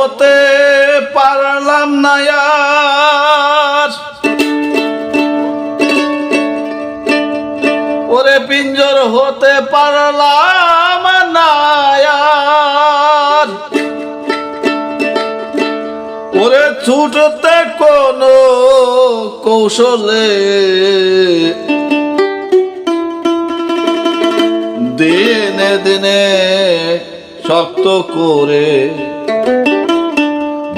হতে পারলাম না ওরে পিঞ্জর হতে পারলাম না ওরে ছুটতে কোনো কৌশলে দিনে দিনে শক্ত করে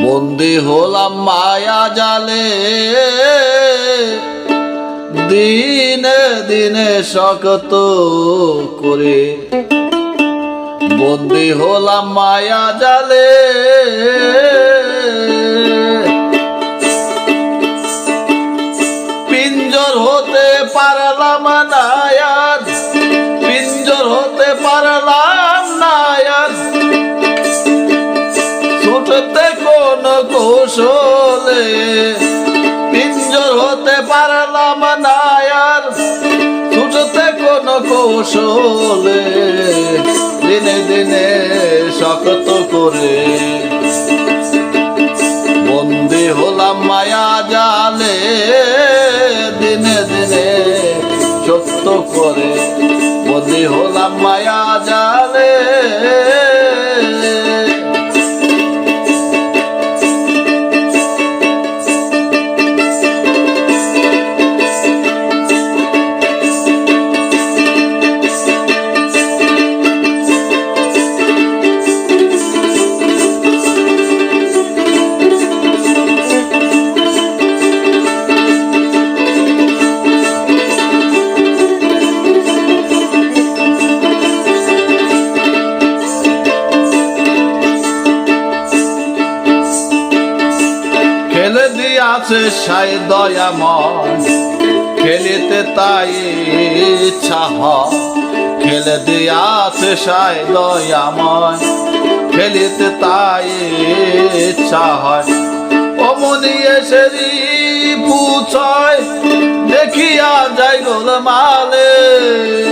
বন্দি হলাম মায়া জালে। দিনে দিনে শক্ত করে। বন্দি হলাম মায়া জালে। পিঞ্জর হতে পারলাম কৌশলে দিনে দিনে শক্ত করে। বন্দি হলাম মায়া জালে দিনে দিনে সত্য করে। খেলে দিয়াছে সাই দয়াময় খেলিতে তাই ইচ্ছা হয়। খেলে দিয়াছে সাই দয়াময় খেলিতে তাই ইচ্ছা হয়। অমনি এসে পুছয়, দেখিয়া যাই গোলমালে। অমনি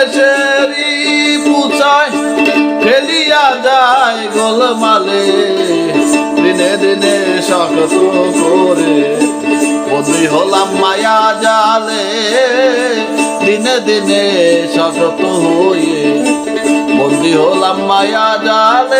অমনি পুচায় ফেলিয়া যায় গোলমালে। দিনে দিনে শক্ত করে বদলি হলাম মায়া জালে। দিনে দিনে শক্ত হয়ে বন্দি হলাম মায়া জালে।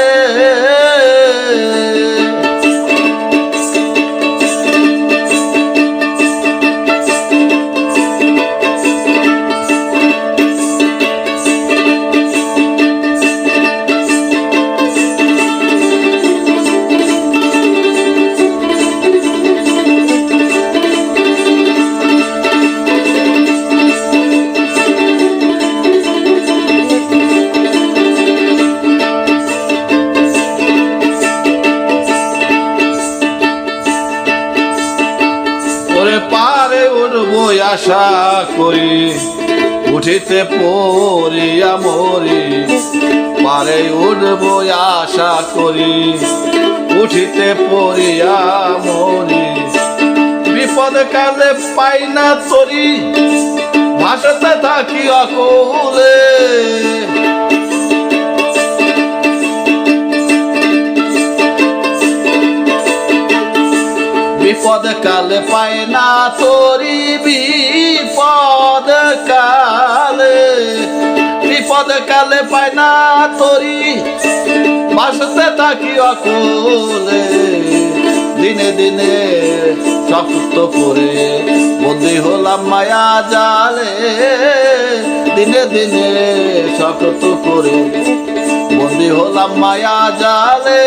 আশা করি, উঠিতে পড়িয়া মরি, পারে উঠব আশা করি, উঠিতে পড়িয়া মরি। বিপদ কালে পাই না তরি ভাষাতে থাকি অকুলে। বিপদ কালে পায় না তোরি বিপদ কালে। বিপদ কালে পায় না তোরি, বাসতে থাকি অকুলে। দিনে দিনে শক্ত করে বন্দি হলাম মায়া জালে। দিনে দিনে শক্ত করে বন্দি হলাম মায়া জালে।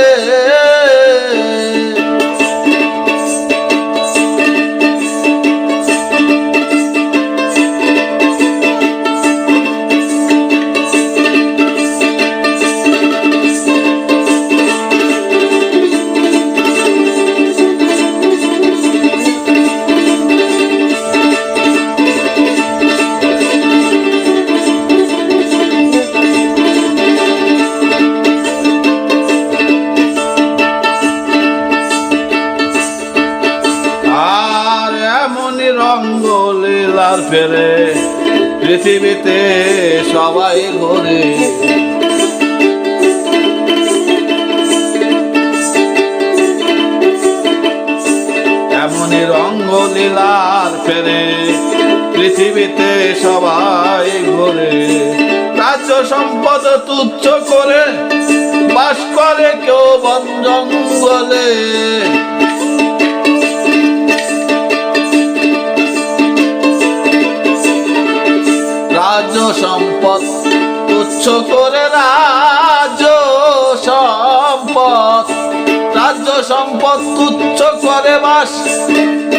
রঙ্গ লীলার ফেরে পৃথিবীতে সবাই ঘোরে। এমনই রঙ্গ লীলার ফেরে পৃথিবীতে সবাই ঘোরে। রাজ্য সম্পদ তুচ্ছ করে বাস করে কেউ বন জঙ্গলে। রাজ্য সম্পদ, তুচ্ছ করে রাজ্য সম্পদ। রাজ্য সম্পদ তুচ্ছ করে বাস,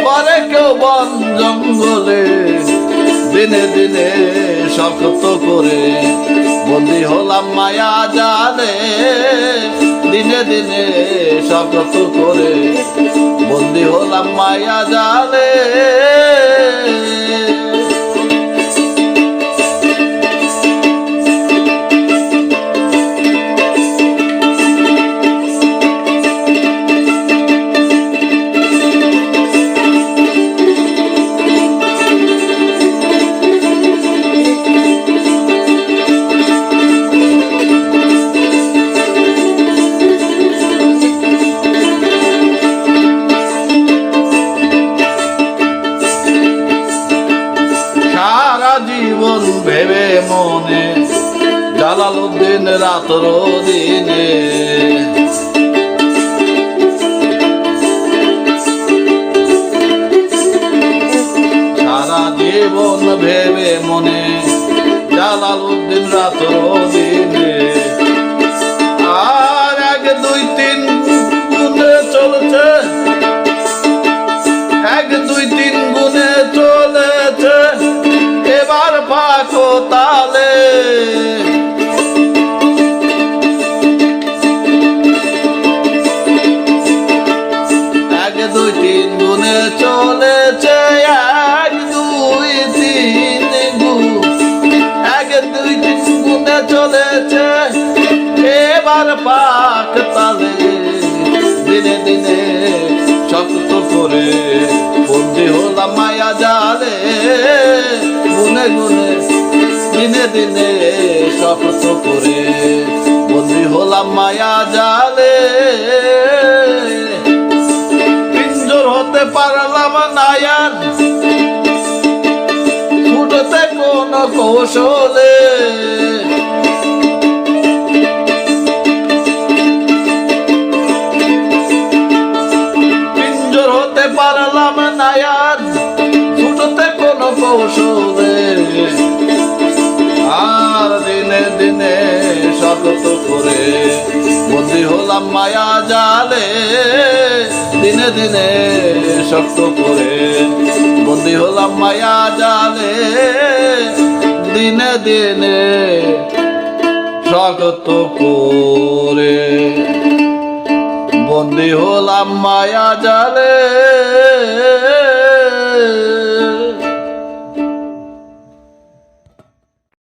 করে কেউ বন জঙ্গলে। দিনে দিনে শক্ত করে বন্দি হলাম মায়া জালে। দিনে দিনে শক্ত করে বন্দি হলাম মায়া জালে। জালালুদ্দিন রাতর দিনে দুই তিন গুণে চলেছে এক, দুই, তিন গুণ। এক দুই তিন চলেছে, এবার পাক তালে দিনে দিনে শক্ত করে বন্দি হলাম মায়া জালে। গুনে গুনে দিনে দিনে শক্ত করে নায়ার ছুটতে কোন কৌশলে। পিঞ্জর হতে পারলাম না আর ছুটতে কোন কৌশলে। আর দিনে দিনে শক্ত করে বন্দি হলাম মায়া জালে। দিনে দিনে শক্ত করে বন্দি হলাম মায়া জালে। দিনে দিনে শক্ত করে বন্দি হলাম মায়া জালে।